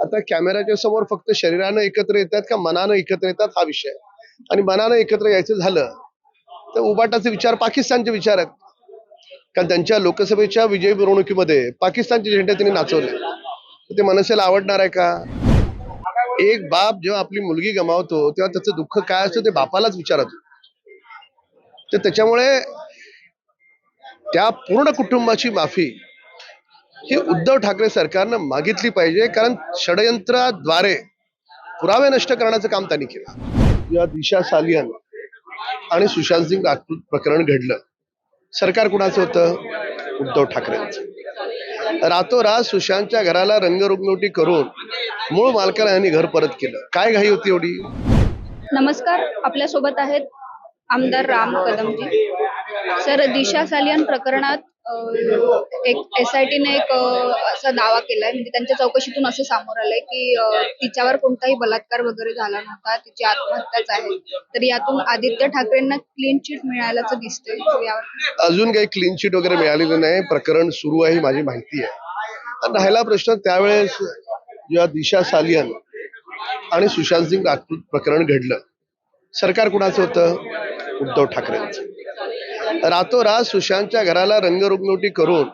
आता कॅमेऱ्याच्या समोर फक्त शरीरानं एकत्र येतात का मनानं एकत्र येतात हा विषय आणि मनानं एकत्र यायचं झालं तर उबाटाचे विचार पाकिस्तानचे विचार आहेत. कारण त्यांच्या लोकसभेच्या विजयी मिरवणुकीमध्ये पाकिस्तानचे झेंडे त्यांनी नाचवले. ते मनसेला आवडणार आहे का? एक बाप जेव्हा आपली मुलगी गमावतो तेव्हा त्याचं दुःख काय असतं ते बापालाच विचारत. तर त्याच्यामुळे त्या पूर्ण कुटुंबाची माफी ही उद्धव ठाकरे सरकारनं मागितली पाहिजे कारण षडयंत्राद्वारे पुरावे नष्ट करण्याचं काम त्यांनी केलं. या दिशा सालियन आणि सुशांत सिंग राजपूत प्रकरण घडलं. सरकार कुणाचं होतं? उद्धव ठाकरेंचं. रातोरात सुशांतच्या घराला रंगरुंगवटी करून मूळ मालकाला यांनी घर परत केलं. काय घाई होती एवढी? नमस्कार आपल्यासोबत आहेत आमदार राम कदमजी. सर दिशा सालियन प्रकरणात एक एस आय टीने एक असा दावा केलाय. म्हणजे त्यांच्या चौकशीतून असं समोर आलंय की तिच्यावर कोणताही बलात्कार वगैरे झाला नव्हता. तिची आत्महत्याच आहे. तर यातून आदित्य ठाकरेंना क्लीन चिट मिळाल्याचं दिसतंय. म्हणजे अजून काही क्लीन चिट वगैरे मिळालेलं नाही. प्रकरण सुरू आहे ही माझी माहिती आहे. राहिला प्रश्न त्यावेळेस जेव्हा दिशा सालियन आणि सुशांत सिंग राजपूत प्रकरण घडलं सरकार कुणाचं होतं? उद्धव ठाकरेंचं. रातोरात सुशांतच्या घराला रंगरुगनोटी करून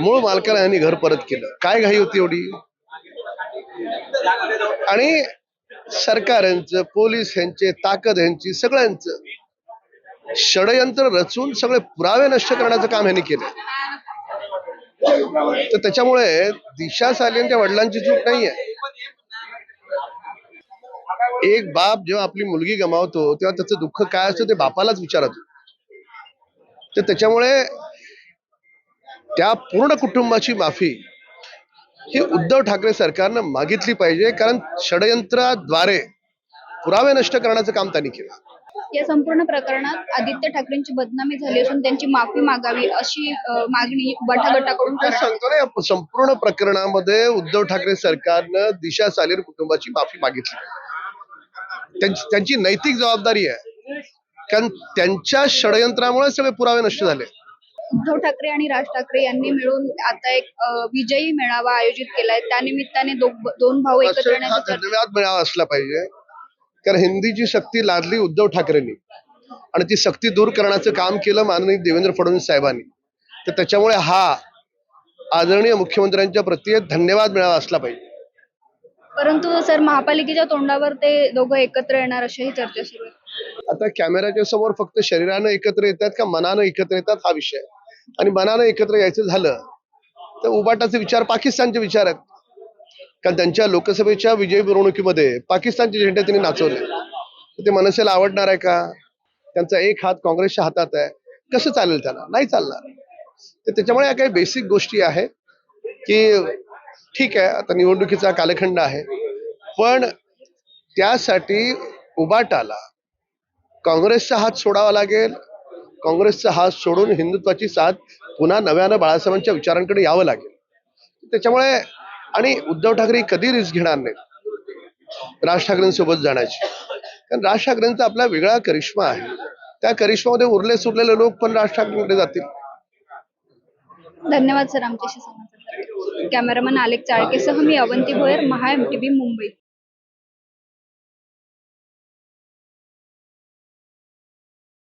मूळ मालकाला यांनी घर परत केलं. काय घाई होती एवढी? आणि सरकार यांचं पोलीस यांचे ताकद यांची सगळ्यांचं षडयंत्र रचून सगळे पुरावे नष्ट करण्याचं काम यांनी केलं. तर त्याच्यामुळे दिशा सालेंच्या वडिलांची चूक नाहीये. एक बाप जेव्हा आपली मुलगी गमावतो तेव्हा त्याचं दुःख काय असतं ते बापालाच विचारतो. तर त्याच्यामुळे त्या पूर्ण कुटुंबाची माफी ही उद्धव ठाकरे सरकारनं मागितली पाहिजे कारण षडयंत्राद्वारे पुरावे नष्ट करण्याचं काम त्यांनी केलं. या संपूर्ण प्रकरणात आदित्य ठाकरेंची बदनामी झाली असून त्यांची माफी मागावी अशी मागणी उबाठा गटाकडून मी करण्यात सांगतो ना या संपूर्ण प्रकरणामध्ये उद्धव ठाकरे सरकारनं दिशा सालेर कुटुंबाची माफी मागितली. त्यांची नैतिक जबाबदारी आहे. कारण त्यांच्या षडयंत्रामुळे सगळे पुरावे नष्ट झाले. उद्धव ठाकरे आणि राज ठाकरे यांनी मिळून आता एक विजयी मेळावा आयोजित केलाय. त्यानिमित्ताने दोन भाऊ एकत्र धन्यवाद मिळावा असला पाहिजे. कारण हिंदीची सक्ती लादली उद्धव ठाकरेंनी. आणि ती सक्ती दूर करण्याचं काम केलं माननीय देवेंद्र फडणवीस साहेबांनी. तर त्याच्यामुळे हा आदरणीय मुख्यमंत्र्यांच्या प्रती धन्यवाद मिळावा असला पाहिजे. परंतु सर महापालिकेच्या तोंडावर ते दोघं एकत्र येणार अशाही चर्चा सुरू आहे. आता कॅमेऱ्याच्या समोर फक्त शरीरानं एकत्र येतात का मनानं एकत्र येतात हा विषय आणि मनानं एकत्र यायचं झालं तर उबाटाचे विचार पाकिस्तानचे विचार आहेत. कारण त्यांच्या लोकसभेच्या विजयी मिरवणुकीमध्ये पाकिस्तानचे झेंडे त्यांनी नाचवले. तर ते मनसेला आवडणार आहे का? त्यांचा एक हात काँग्रेसच्या हातात आहे. कसं चालेल त्याला? नाही चालणार. तर त्याच्यामुळे या काही बेसिक गोष्टी आहेत की ठीक आहे आता निवडणुकीचा कालखंड आहे. पण त्यासाठी उबाटाला काँग्रेसचा हात सोडावा लागेल. काँग्रेसचा हात सोडून हिंदुत्वाची साथ पुन्हा नव्यानं बाळासाहेबांच्या विचारांकडे यावं लागेल. त्याच्यामुळे आणि उद्धव ठाकरे कधी रिस्क घेणार नाहीत? राज ठाकरेंसोबत जाण्याची. कारण राज ठाकरेंचा आपला वेगळा करिश्मा आहे. त्या करिश्मामध्ये उरले सुरलेले लोक पण राज ठाकरेंकडे जातील. धन्यवाद सर आमच्याशी संवाद कॅमेरामन आलेख चाळकेसह मी अवंती भोयर महा एमटीबी मुंबई.